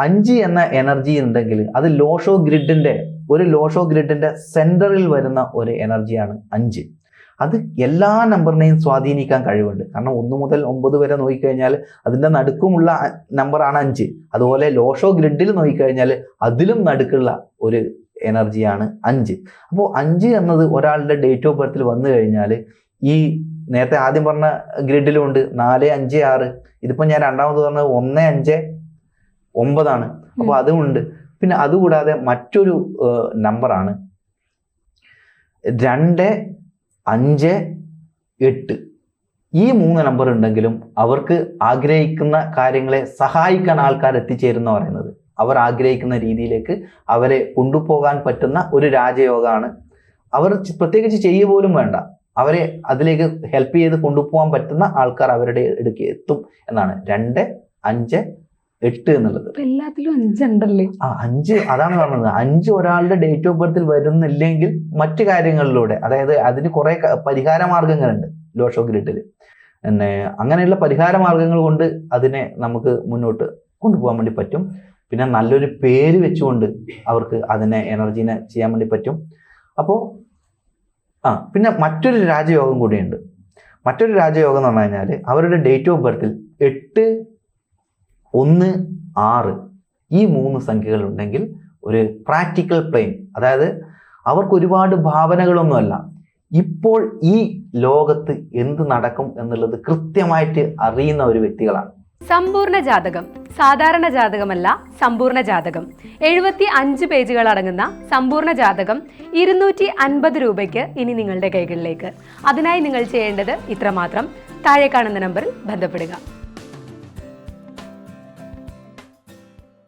അഞ്ച് എന്ന എനർജി ഉണ്ടെങ്കിൽ അത് ലോഷോ ഗ്രിഡിന്റെ ഒരു ലോഷോ ഗ്രിഡിന്റെ സെന്ററിൽ വരുന്ന ഒരു എനർജിയാണ് അഞ്ച്. അത് എല്ലാ നമ്പറിനെയും സ്വാധീനിക്കാൻ കഴിവുണ്ട്. കാരണം ഒന്ന് മുതൽ ഒമ്പത് വരെ നോക്കിക്കഴിഞ്ഞാൽ അതിന്റെ നടുക്കുമുള്ള നമ്പറാണ് അഞ്ച്. അതുപോലെ ലോഷോ ഗ്രിഡിൽ നോക്കിക്കഴിഞ്ഞാൽ അതിലും നടുക്കുള്ള ഒരു എനർജിയാണ് അഞ്ച്. അപ്പോൾ അഞ്ച് എന്നത് ഒരാളുടെ ഡേറ്റ് ഓഫ് ബർത്തിൽ വന്നു കഴിഞ്ഞാൽ ഈ നേരത്തെ ആദ്യം പറഞ്ഞ ഗ്രിഡിലുണ്ട് നാല് അഞ്ച് ആറ്. ഇതിപ്പോൾ ഞാൻ രണ്ടാമത് പറഞ്ഞത് ഒന്ന് അഞ്ച് ഒമ്പതാണ്. അപ്പോൾ അതുമുണ്ട്. പിന്നെ അതുകൂടാതെ മറ്റൊരു നമ്പറാണ്. രണ്ട് അഞ്ച് എട്ട്. ഈ മൂന്ന് നമ്പർ ഉണ്ടെങ്കിലും അവർക്ക് ആഗ്രഹിക്കുന്ന കാര്യങ്ങളെ സഹായിക്കാൻ ആൾക്കാർ എത്തിച്ചേരുന്ന പറയുന്നത്. അവർ ആഗ്രഹിക്കുന്ന രീതിയിലേക്ക് അവരെ കൊണ്ടുപോകാൻ പറ്റുന്ന ഒരു രാജയോഗമാണ്. അവർ പ്രത്യേകിച്ച് ചെയ്യുക പോലും വേണ്ട. അവരെ അതിലേക്ക് ഹെൽപ്പ് ചെയ്ത് കൊണ്ടുപോകാൻ പറ്റുന്ന ആൾക്കാർ അവരുടെ അടുക്ക് എത്തും എന്നാണ്. രണ്ട് അഞ്ച് എട്ട് എന്നുള്ളത്. എല്ലാത്തിലും അഞ്ചുണ്ടല്ലേ? ആ അഞ്ച് അതാണ് പറഞ്ഞത്. അഞ്ച് ഒരാളുടെ ഡേറ്റ് ഓഫ് ബർത്തിൽ വരുന്നില്ലെങ്കിൽ മറ്റു കാര്യങ്ങളിലൂടെ അതായത് അതിന് കുറെ പരിഹാര മാർഗങ്ങളുണ്ട് ലോഷോ ഗ്രിഡിൽ പിന്നെ അങ്ങനെയുള്ള പരിഹാര മാർഗങ്ങൾ കൊണ്ട് അതിനെ നമുക്ക് മുന്നോട്ട് കൊണ്ടുപോകാൻ വേണ്ടി പറ്റും. പിന്നെ നല്ലൊരു പേര് വെച്ചുകൊണ്ട് അവർക്ക് അതിനെ എനർജീനെ ചെയ്യാൻ വേണ്ടി പറ്റും. അപ്പോൾ ആ പിന്നെ മറ്റൊരു രാജയോഗം കൂടിയുണ്ട്. മറ്റൊരു രാജയോഗം എന്ന് പറഞ്ഞു കഴിഞ്ഞാൽ അവരുടെ ഡേറ്റ് ഓഫ് ബർത്തിൽ എട്ട് ഒന്ന് ആറ്. ഈ മൂന്ന് സംഖ്യകൾ ഉണ്ടെങ്കിൽ ഒരു പ്രാക്ടിക്കൽ പ്ലെയിൻ അതായത് അവർക്ക് ഒരുപാട് ഭാവനകളൊന്നുമല്ല. ഇപ്പോൾ ഈ ലോകത്ത് എന്ത് നടക്കും എന്നുള്ളത് കൃത്യമായിട്ട് അറിയുന്ന ഒരു വ്യക്തികളാണ്. സമ്പൂർണ ജാതകം. സാധാരണ ജാതകമല്ല സമ്പൂർണ ജാതകം. എഴുപത്തി അഞ്ച് പേജുകൾ അടങ്ങുന്ന സമ്പൂർണ ജാതകം ഇരുന്നൂറ്റി അൻപത് രൂപയ്ക്ക് ഇനി നിങ്ങളുടെ കൈകളിലേക്ക്. അതിനായി നിങ്ങൾ ചെയ്യേണ്ടത് ഇത്രമാത്രം. താഴെ കാണുന്ന നമ്പറിൽ ബന്ധപ്പെടുക.